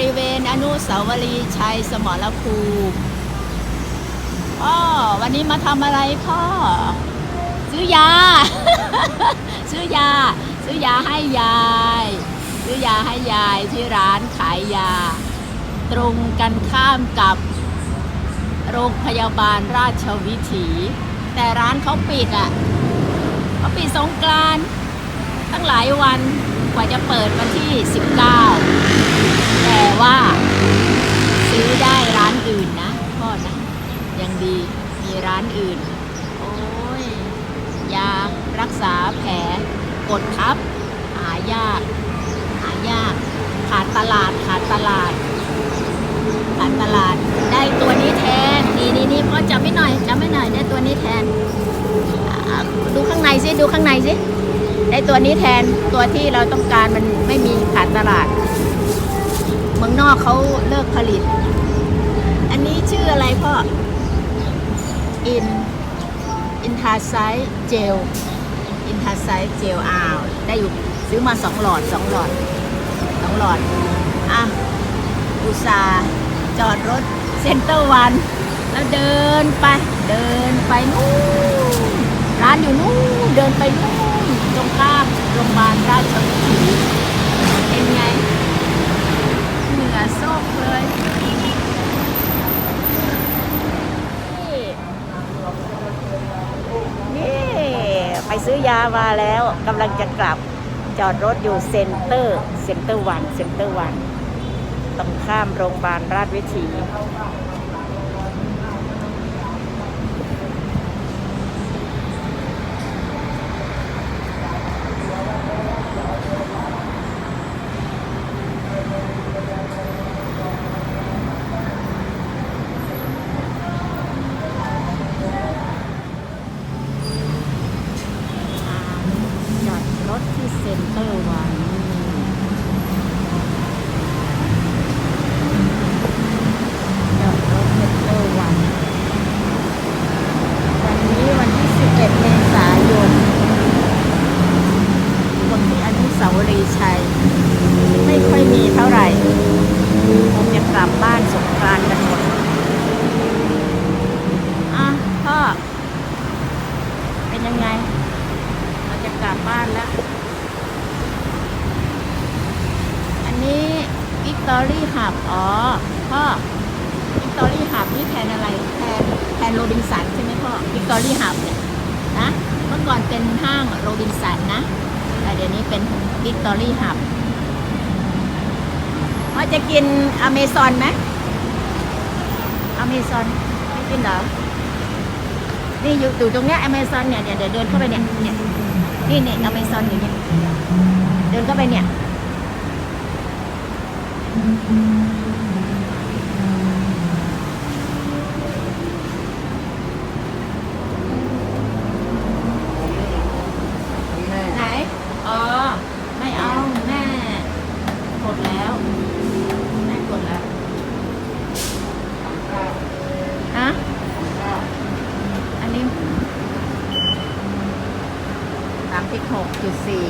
ริเวณอนุสาวรีย์ชัยสมรภูมิพ่อวันนี้มาทำอะไรพ่อ ซื้อยา ซื้อยา ซื้อยาให้ยาย ซื้อยาให้ยายที่ร้านขายยา ตรงกันข้ามกับโรงพยาบาลราชวิถี แต่ร้านเขาปิดอะเขาปิดสงกรานตั้งหลายวันกว่าจะเปิดวันที่ 19 ว่า ซื้อได้ร้านอื่นนะพ่อนะยังดีมีร้านอื่น โอ้ยยารักษาแผลกดทับ หายาก หายาก ขาดตลาดขาดตลาดขาดตลาดได้ตัวนี้แทนนี่นี่นี่พ่อจับไม่หน่อยจับไม่หน่อยได้ตัวนี้แทน ดูข้างในสิดูข้างในสิได้ตัวนี้แทนตัวที่เราต้องการมันไม่มีขาดตลาด เมืองนอกเขาเลิกผลิต อันนี้ชื่ออะไรพ่อ อิน อินทาไซเจล อินทาไซเจลอ้าว ได้อยู่ซื้อมาสองหลอดสองหลอดสองหลอด อะ อุตสาจอดรถเซ็นเตอร์วัน แล้วเดินไป เดินไปนู่นร้านอยู่นู่นเดินไปนู่นตรงข้ามโรงพยาบาลราชวิถีเป็นไง เหนือโซกเลย นี่ไปซื้อยามาแล้วกำลังจะกลับจอดรถอยู่เซ็นเตอร์ เซ็นเตอร์วัน เซ็นเตอร์วัน ตรงข้ามโรงพยาบาลราชวิถีจอดรถที่เซ็นเตอร์วันจอดรถเซ็นเตอร์วัน วันนี้วันที่ 11 เมษายนคนที่อนุ สาวรีชัย ไม่ค่อยมีเท่าไหร่คงจะกลับบ้านสงกรานต์กันหมดอะพ่อเป็นยังไง เราจะกลับบ้านแล้ว อันนี้วิกตอรี่หับอ๋อพ่อวิกตอรี่หับนี่แทนอะไร แทนแทนโรบินสันใช่ไหมพ่อวิกตอรี่หับเนี่ยนะเมื่อก่อนเป็นห้างโรบินสันนะ แต่เดี๋ยวนี้เป็นวิกตอรี่หับพ่อจะกินอเมซอนไหมอเมซอนไม่กินเหรอ นี่อยู่อยู่ตรงเนี้ยอเมซอนเนี่ยเดี๋ยวเดี๋ยวเดินเข้าไปเนี่ยเนี่ยนี่เนี่ยอเมซอนอยู่เนี่ยเดินเข้าไปเนี่ยไหนอ๋อไม่เอาแม่กดแล้วแม่กดแล้วฮะอันนี้สามสิบหกจุดสี่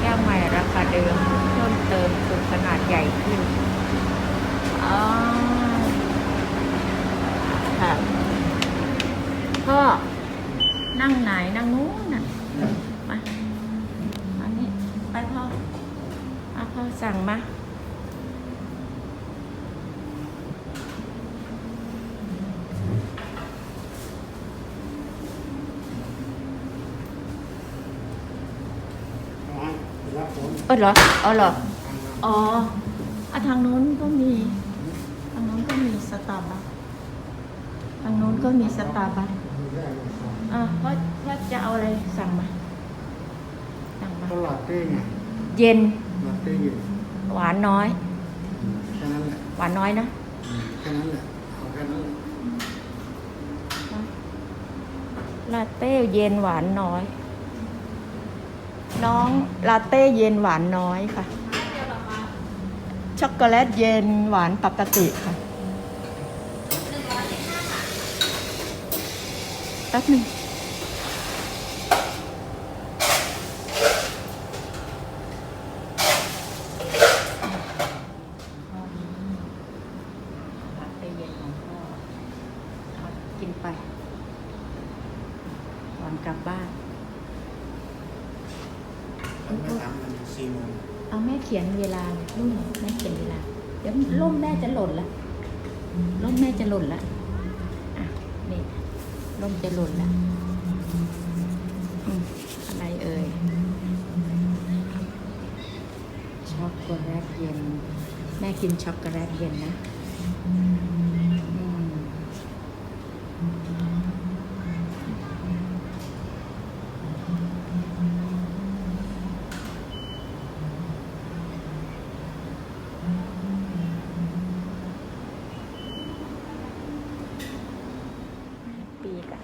แก้วใหม่ราคาเดิม เพิ่มเติมคือขนาดใหญ่ขึ้น อ๋อ ค่ะพ่อ นั่งไหนนั่งนู้นน่ะมาอันนี้ไปพ่อเอาพ่อสั่งมาเออเหรออ๋อเหรออ๋ออะทางนู้นก็มี ทางนู้นก็มีสตาร์บัคทางนู้นก็มีสตาร์บัค อะพ่อพ่อจะเอาอะไรสั่งมา สั่งมา ก็ลาเต้ไงเย็น ลาเต้เย็นหวานน้อยแค่นั้นแหละหวานน้อยนะอืมแค่นั้นแหละเอาแค่นั้นแหละลาเต้เย็นหวานน้อย น้องลาเต้เย็นหวานน้อยค่ะ ช็อกโกแลตเย็นหวานปกติค่ะแป๊บหนึ่ง ทำไม่ทำมันสี่โมงเอาแม่เขียนเวลาลุ่มแม่เขียนเวลา เดี๋ยวล่มแม่จะหล่นละล่มแม่จะหล่นละอะนี่ล่มจะหล่นละอืมอะไรเอ่ยช็อกโกแลตเย็น แม่กินช็อกโกแลตเย็นนะอืมปีกอะ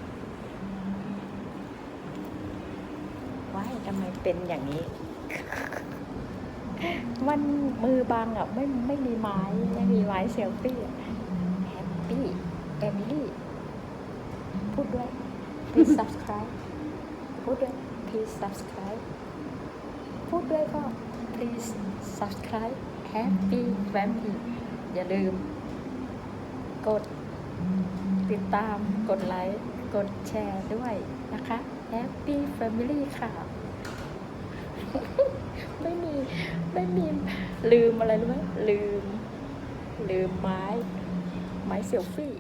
ว้าย ทำไมเป็นอย่างนี้ มันมือบังอะไม่ไม่มีไม้ไม่มีไม้เซลฟี่แฮปปี้แอมิลี่พูดด้วย please subscribe พูดด้วย please subscribe พูดด้วยก็ please subscribe happy family อย่าลืม กดติดตาม กดไลค์ กดแชร์ด้วยนะคะ happy family ค่ะ ไม่มี ไม่มี ลืมอะไรรู้ไหมลืม ลืมไม้ ไม้เซลฟี่